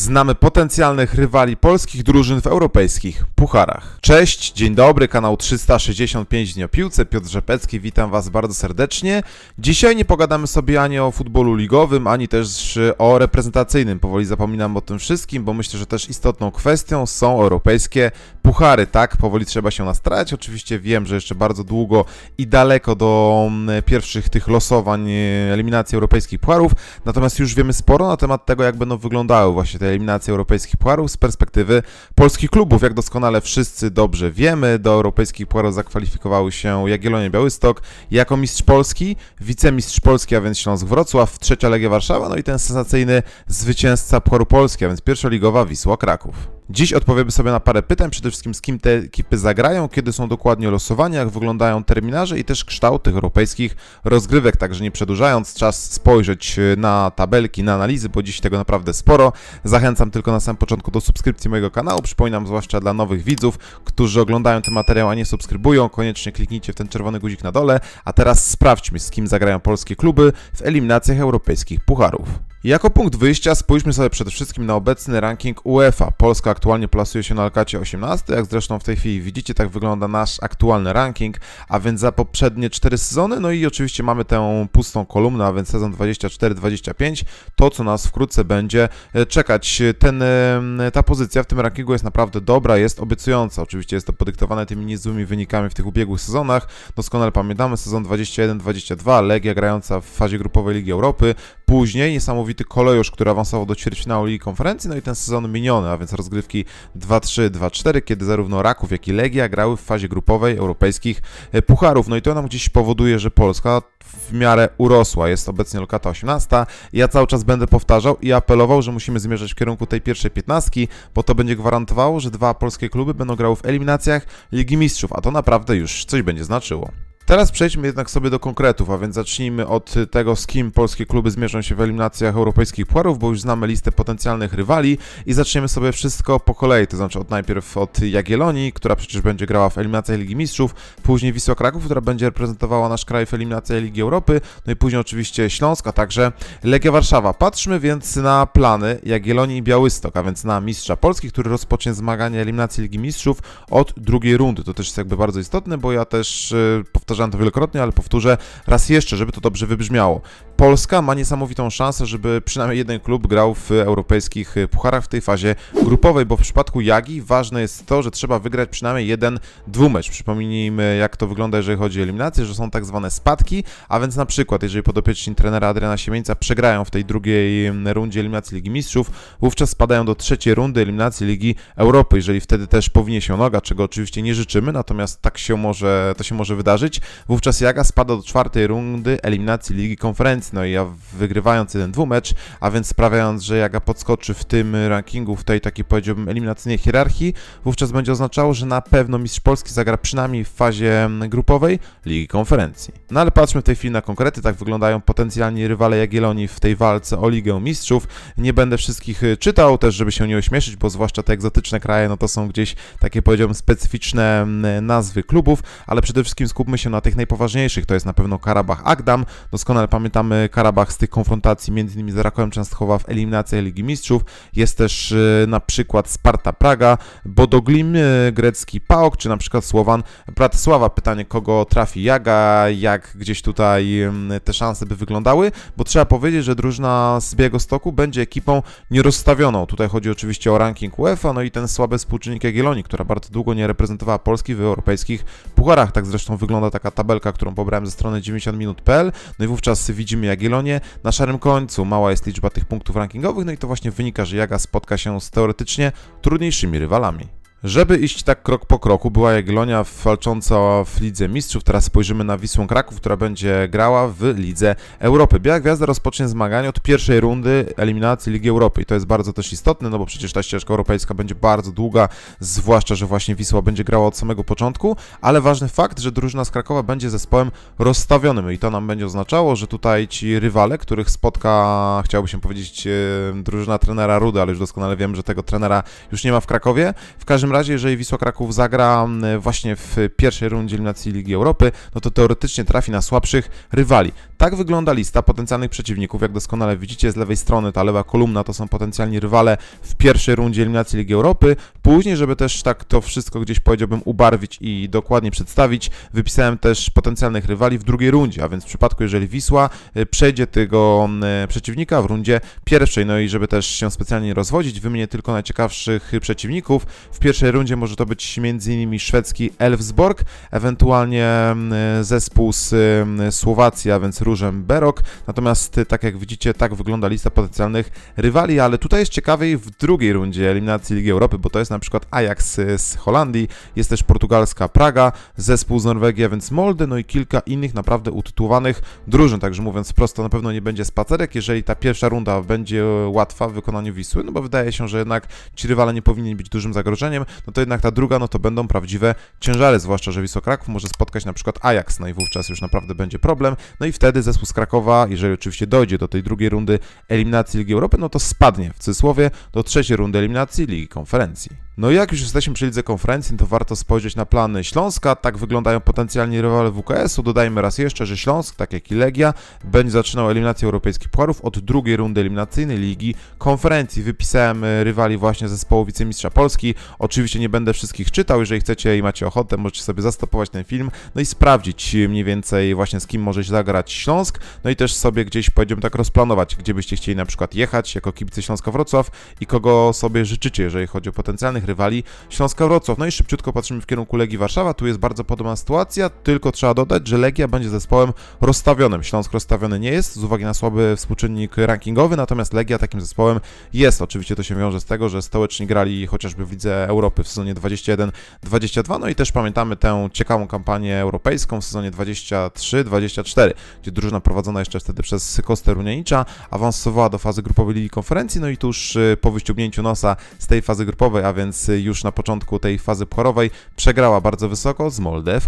znamy potencjalnych rywali polskich drużyn w europejskich pucharach. Cześć, dzień dobry, kanał 365 Dni o Piłce, Piotr Rzepecki, witam Was bardzo serdecznie. Dzisiaj nie pogadamy sobie ani o futbolu ligowym, ani też o reprezentacyjnym. Powoli zapominam o tym wszystkim, bo myślę, że też istotną kwestią są europejskie puchary, tak? Powoli trzeba się nastrajać. Oczywiście wiem, że jeszcze bardzo długo i daleko do mm, pierwszych tych losowań eliminacji europejskich pucharów, natomiast już wiemy sporo na temat tego, jak będą wyglądały właśnie te eliminacje europejskich pucharów z perspektywy polskich klubów. Jak doskonale wszyscy dobrze wiemy, do europejskich pucharów zakwalifikowały się Jagiellonia Białystok jako mistrz Polski, wicemistrz Polski, a więc Śląsk Wrocław, trzecia Legia Warszawa, no i ten sensacyjny zwycięzca Pucharu Polski, a więc pierwszoligowa Wisła Kraków. Dziś odpowiemy sobie na parę pytań, przede wszystkim z kim te ekipy zagrają, kiedy są dokładnie losowania, jak wyglądają terminarze i też kształt tych europejskich rozgrywek, także nie przedłużając, czas spojrzeć na tabelki, na analizy, bo dziś tego naprawdę sporo. Zachęcam tylko na samym początku do subskrypcji mojego kanału, przypominam zwłaszcza dla nowych widzów, którzy oglądają ten materiał, a nie subskrybują, koniecznie kliknijcie w ten czerwony guzik na dole, a teraz sprawdźmy z kim zagrają polskie kluby w eliminacjach europejskich pucharów. Jako punkt wyjścia spójrzmy sobie przede wszystkim na obecny ranking UEFA. Polska aktualnie plasuje się na Alkacie 18, jak zresztą w tej chwili widzicie, tak wygląda nasz aktualny ranking, a więc za poprzednie 4 sezony, no i oczywiście mamy tę pustą kolumnę, a więc sezon 24-25, to co nas wkrótce będzie e, czekać. Ten, e, ta pozycja w tym rankingu jest naprawdę dobra, jest obiecująca. Oczywiście jest to podyktowane tymi niezłymi wynikami w tych ubiegłych sezonach. Doskonale pamiętamy sezon 21-22, Legia grająca w fazie grupowej Ligi Europy, później niesamowity kolejusz, który awansował do ćwierćfinału Ligi Konferencji, no i ten sezon miniony, a więc rozgrywki 2-3, 2-4, kiedy zarówno Raków, jak i Legia grały w fazie grupowej europejskich e, pucharów. No i to nam gdzieś powoduje, że Polska w miarę urosła. Jest obecnie lokata 18. Ja cały czas będę powtarzał i apelował, że musimy zmierzać w kierunku tej pierwszej piętnastki, bo to będzie gwarantowało, że dwa polskie kluby będą grały w eliminacjach Ligi Mistrzów, a to naprawdę już coś będzie znaczyło. Teraz przejdźmy jednak sobie do konkretów, a więc zacznijmy od tego, z kim polskie kluby zmierzą się w eliminacjach europejskich pucharów, bo już znamy listę potencjalnych rywali i zaczniemy sobie wszystko po kolei, to znaczy od najpierw od Jagiellonii, która przecież będzie grała w eliminacjach Ligi Mistrzów, później Wisła Kraków, która będzie reprezentowała nasz kraj w eliminacjach Ligi Europy, no i później oczywiście Śląsk, a także Legia Warszawa. Patrzmy więc na plany Jagiellonii i Białystok, a więc na mistrza Polski, który rozpocznie zmaganie eliminacji Ligi Mistrzów od drugiej rundy. To też jest jakby bardzo istotne, bo ja też yy, powtarzam powtarzałem to wielokrotnie, ale powtórzę raz jeszcze, żeby to dobrze wybrzmiało. Polska ma niesamowitą szansę, żeby przynajmniej jeden klub grał w europejskich pucharach w tej fazie grupowej, bo w przypadku Jagi ważne jest to, że trzeba wygrać przynajmniej jeden dwumecz. Przypomnijmy, jak to wygląda, jeżeli chodzi o eliminację, że są tak zwane spadki, a więc na przykład, jeżeli podopieczni trenera Adriana Siemieńca przegrają w tej drugiej rundzie eliminacji Ligi Mistrzów, wówczas spadają do trzeciej rundy eliminacji Ligi Europy, jeżeli wtedy też powinien się noga, czego oczywiście nie życzymy, natomiast tak się może, to się może wydarzyć. Wówczas Jaga spada do czwartej rundy eliminacji Ligi Konferencji. No i ja wygrywając jeden dwumecz, a więc sprawiając, że Jaga podskoczy w tym rankingu, w tej takiej powiedziałbym eliminacyjnej hierarchii, wówczas będzie oznaczało, że na pewno Mistrz Polski zagra przynajmniej w fazie grupowej Ligi Konferencji. No ale patrzmy w tej chwili na konkrety, tak wyglądają potencjalni rywale Jagiellonii w tej walce o Ligę Mistrzów. Nie będę wszystkich y, czytał też, żeby się nie ośmieszyć, bo zwłaszcza te egzotyczne kraje, no to są gdzieś takie powiedziałbym specyficzne nazwy klubów, ale przede wszystkim skupmy się na tych najpoważniejszych to jest na pewno Karabach Agdam. Doskonale pamiętamy Karabach z tych konfrontacji innymi z Rakowem Częstochowa w eliminacjach Ligi Mistrzów. Jest też y, na przykład Sparta Praga, Bodoglim, y, grecki PAOK, czy na przykład Słowan Bratysława. Pytanie, kogo trafi Jaga, jak gdzieś tutaj te szanse by wyglądały, bo trzeba powiedzieć, że drużyna z Białegostoku będzie ekipą nierozstawioną. Tutaj chodzi oczywiście o ranking UEFA, no i ten słaby współczynnik Jagiellonii, która bardzo długo nie reprezentowała Polski w europejskich pucharach. Tak zresztą wygląda taka tabelka, którą pobrałem ze strony 90minut.pl, no i wówczas widzimy Jagiellonię. Na szarym końcu mała jest liczba tych punktów rankingowych, no i to właśnie wynika, że Jaga spotka się z teoretycznie trudniejszymi rywalami. Żeby iść tak krok po kroku, była Jagiellonia walcząca w Lidze Mistrzów. Teraz spojrzymy na Wisłą Kraków, która będzie grała w Lidze Europy. Biała Gwiazda rozpocznie zmaganie od pierwszej rundy eliminacji Ligi Europy i to jest bardzo też istotne, no bo przecież ta ścieżka europejska będzie bardzo długa, zwłaszcza, że właśnie Wisła będzie grała od samego początku, ale ważny fakt, że drużyna z Krakowa będzie zespołem rozstawionym i to nam będzie oznaczało, że tutaj ci rywale, których spotka, chciałby się powiedzieć, drużyna trenera Rudy, ale już doskonale wiem, że tego trenera już nie ma w Krakowie. W każdym każdym razie, jeżeli Wisła Kraków zagra właśnie w pierwszej rundzie eliminacji Ligi Europy, no to teoretycznie trafi na słabszych rywali. Tak wygląda lista potencjalnych przeciwników. Jak doskonale widzicie z lewej strony, ta lewa kolumna to są potencjalni rywale w pierwszej rundzie eliminacji Ligi Europy. Później, żeby też tak to wszystko gdzieś powiedziałbym ubarwić i dokładnie przedstawić, wypisałem też potencjalnych rywali w drugiej rundzie, a więc w przypadku, jeżeli Wisła y, przejdzie tego y, przeciwnika w rundzie pierwszej, no i żeby też się specjalnie nie rozwodzić, wymienię tylko najciekawszych przeciwników. W pierwszej rundzie może to być m.in. szwedzki Elfsborg, ewentualnie y, zespół z y, Słowacji, a więc Różem Berok. Natomiast y, tak jak widzicie, tak wygląda lista potencjalnych rywali, ale tutaj jest ciekawiej w drugiej rundzie eliminacji Ligi Europy, bo to jest na przykład Ajax y, z Holandii, jest też portugalska Praga, zespół z Norwegii, więc Molde, no i kilka innych naprawdę utytułowanych drużyn. Także mówiąc prosto, na pewno nie będzie spacerek, jeżeli ta pierwsza runda będzie łatwa w wykonaniu Wisły, no bo wydaje się, że jednak ci rywale nie powinni być dużym zagrożeniem, no to jednak ta druga, no to będą prawdziwe ciężary, zwłaszcza, że Wisła Kraków może spotkać na przykład Ajax, no i wówczas już naprawdę będzie problem, no i wtedy zespół z Krakowa, jeżeli oczywiście dojdzie do tej drugiej rundy eliminacji Ligi Europy, no to spadnie w cudzysłowie do trzeciej rundy eliminacji Ligi Konferencji. No i jak już jesteśmy przy lidze konferencji, to warto spojrzeć na plany Śląska. Tak wyglądają potencjalni rywale WKS-u. Dodajmy raz jeszcze, że Śląsk, tak jak i Legia, będzie zaczynał eliminację europejskich pucharów od drugiej rundy eliminacyjnej Ligi Konferencji. Wypisałem e, rywali właśnie zespołu wicemistrza Polski. Oczywiście nie będę wszystkich czytał. Jeżeli chcecie i macie ochotę, możecie sobie zastopować ten film, no i sprawdzić mniej więcej właśnie z kim może się zagrać Śląsk. No i też sobie gdzieś, powiedziałbym tak, rozplanować, gdzie byście chcieli na przykład jechać jako kibice Śląska Wrocław i kogo sobie życzycie, jeżeli chodzi o potencjalnych rywali Śląska Wrocław. No i szybciutko patrzymy w kierunku Legii Warszawa. Tu jest bardzo podobna sytuacja, tylko trzeba dodać, że Legia będzie zespołem rozstawionym. Śląsk rozstawiony nie jest z uwagi na słaby współczynnik rankingowy, natomiast Legia takim zespołem jest. Oczywiście to się wiąże z tego, że stołeczni grali chociażby w Lidze Europy w sezonie 21-22, no i też pamiętamy tę ciekawą kampanię europejską w sezonie 23-24, gdzie drużyna prowadzona jeszcze wtedy przez Kostę Runienicza awansowała do fazy grupowej Ligi Konferencji, no i tuż y, po wyściągnięciu nosa z tej fazy grupowej, a więc y, już na początku tej fazy pucharowej przegrała bardzo wysoko z Molde.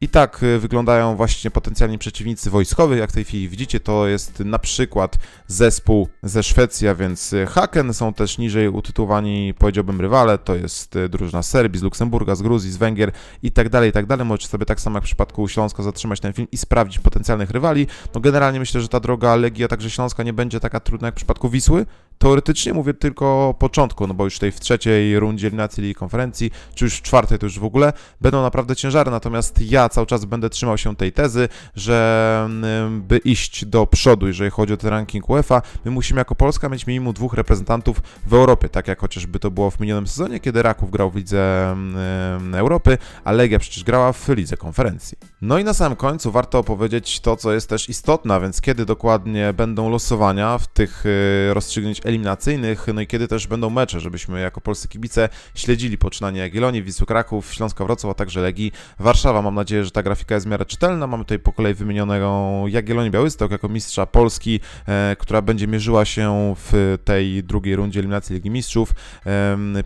I tak y, wyglądają właśnie potencjalni przeciwnicy wojskowych, jak w tej chwili widzicie, to jest na przykład zespół ze Szwecji, a więc y, Haken, są też niżej utytułowani, powiedziałbym, rywale, to jest y, drużyna z Serbii, z Luksemburga, z Gruzji, z Węgier i tak dalej, i tak dalej. Możecie sobie tak samo jak w przypadku Śląska zatrzymać ten film i sprawdzić potencjalnych rywali. No generalnie myślę, że ta droga Legii, a także Śląska nie będzie taka trudna jak w przypadku Wisły. Teoretycznie mówię tylko o początku, no bo już tutaj w trzeciej rundzie eliminacji Konferencji, czy już w czwartej to już w ogóle, będą naprawdę ciężary, natomiast ja cały czas będę trzymał się tej tezy, że mm, by iść do przodu, jeżeli chodzi o ten ranking UEFA, my musimy jako Polska mieć minimum dwóch reprezentantów w Europie, tak jak chociażby to było w minionym sezonie, kiedy Raków grał w Lidze mm, Europy, a Legia przecież grała w Lidze Konferencji. No i na samym końcu warto opowiedzieć to, co jest też istotne, a więc kiedy dokładnie będą losowania w tych y, rozstrzygnięć eliminacyjnych, no i kiedy też będą mecze, żebyśmy jako polscy kibice śledzili poczynanie Jagiellonii, Wisły Kraków, Śląska Wrocław, a także Legii Warszawa. Mam nadzieję, że ta grafika jest w miarę czytelna. Mamy tutaj po kolei wymienionego Jagiellonię Białystok jako mistrza Polski, e, która będzie mierzyła się w tej drugiej rundzie eliminacji Ligi Mistrzów.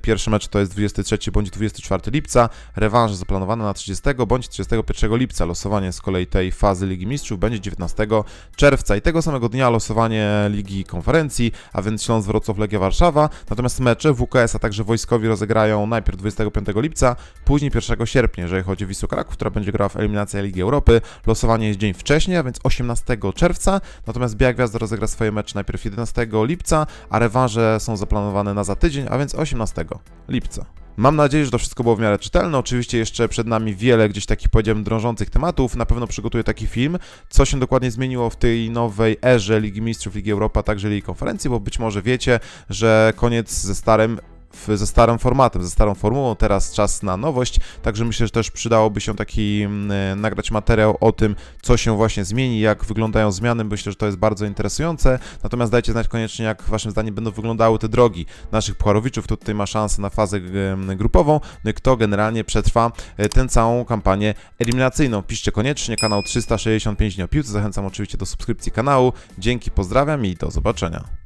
Pierwszy mecz to jest 23 bądź 24 lipca, rewanż zaplanowana na 30 bądź 31 lipca. Losowanie z kolei tej fazy Ligi Mistrzów będzie 19 czerwca i tego samego dnia losowanie Ligi Konferencji, a więc Śląsk Wrocław Legia Warszawa. Natomiast mecze WKS, a także wojskowi rozegrają najpierw 25 lipca, później 1 sierpnia, jeżeli chodzi o Wisłę Kraków, która będzie grała w eliminację Ligi Europy. Losowanie jest dzień wcześniej, a więc 18 czerwca. Natomiast Biała Gwiazda rozegra swoje mecze najpierw 11 lipca, a rewanże są zaplanowane na za tydzień, a więc 18 lipca. Mam nadzieję, że to wszystko było w miarę czytelne. Oczywiście jeszcze przed nami wiele gdzieś takich, powiedziałbym, drążących tematów. Na pewno przygotuję taki film, co się dokładnie zmieniło w tej nowej erze Ligi Mistrzów, Ligi Europa, także Ligi Konferencji, bo być może wiecie, że koniec ze starym w, ze starym formatem, ze starą formułą, teraz czas na nowość, także myślę, że też przydałoby się taki mm, nagrać materiał o tym, co się właśnie zmieni, jak wyglądają zmiany, myślę, że to jest bardzo interesujące, natomiast dajcie znać koniecznie, jak waszym zdaniem będą wyglądały te drogi naszych pucharowiczów, kto tutaj ma szansę na fazę grupową, no i kto generalnie przetrwa e, tę całą kampanię eliminacyjną. Piszcie koniecznie, kanał 365 dni o piłce, zachęcam oczywiście do subskrypcji kanału, dzięki, pozdrawiam i do zobaczenia.